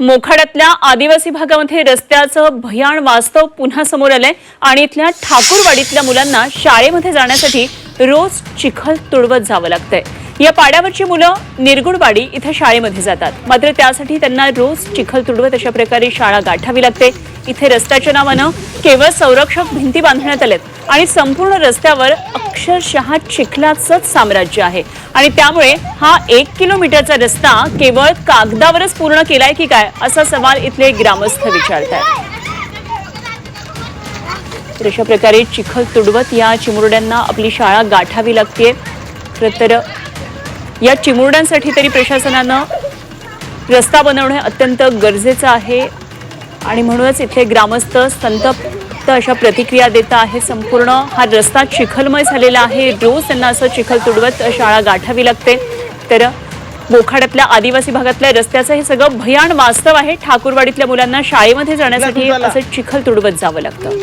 मोखाड्यातल्या आदिवासी भागामध्ये रस्त्याचं भयान वास्तव पुन्हा समोर आलंय. आणि इथल्या ठाकूरवाडीतल्या मुलांना शाळेमध्ये जाण्यासाठी रोज चिखल तुडवत जावं लागतंय. या पाड्यावरची मुलं निरगुडवाडी इथं शाळेमध्ये जातात. मात्र त्यासाठी त्यांना रोज चिखल तुडवत अशा प्रकारे शाळा गाठावी लागते. इथे रस्त्याच्या नावानं केवळ संरक्षक भिंती बांधण्यात आल्यात. आणि संपूर्ण रस्त्यावर अक्षरशः चिखलाचंच साम्राज्य आहे. आणि त्यामुळे हा एक किलोमीटरचा रस्ता केवळ कागदावरच पूर्ण केलाय की काय असा सवाल इथले ग्रामस्थ विचारतात अशा प्रकारे चिखल तुडवत या चिमुरड्यांना आपली शाळा गाठावी लागते खरं तर या चिमुरड्यांसाठी तरी प्रशासनानं रस्ता बनवणे अत्यंत गरजेचं आहे. आणि म्हणूनच इथले ग्रामस्थ संतप्त अशा प्रतिक्रिया देत आहे संपूर्ण हा रस्ता चिखलमय झालेला आहे. रोज त्यांना असं चिखल तुडवत शाळा गाठावी लागते. तर बोखाड्यातल्या आदिवासी भागातल्या रस्त्याचं हे सगळं भयान वास्तव आहे. ठाकूरवाडीतल्या मुलांना शाळेमध्ये जाण्यासाठी असं चिखल तुडवत जावं लागतं.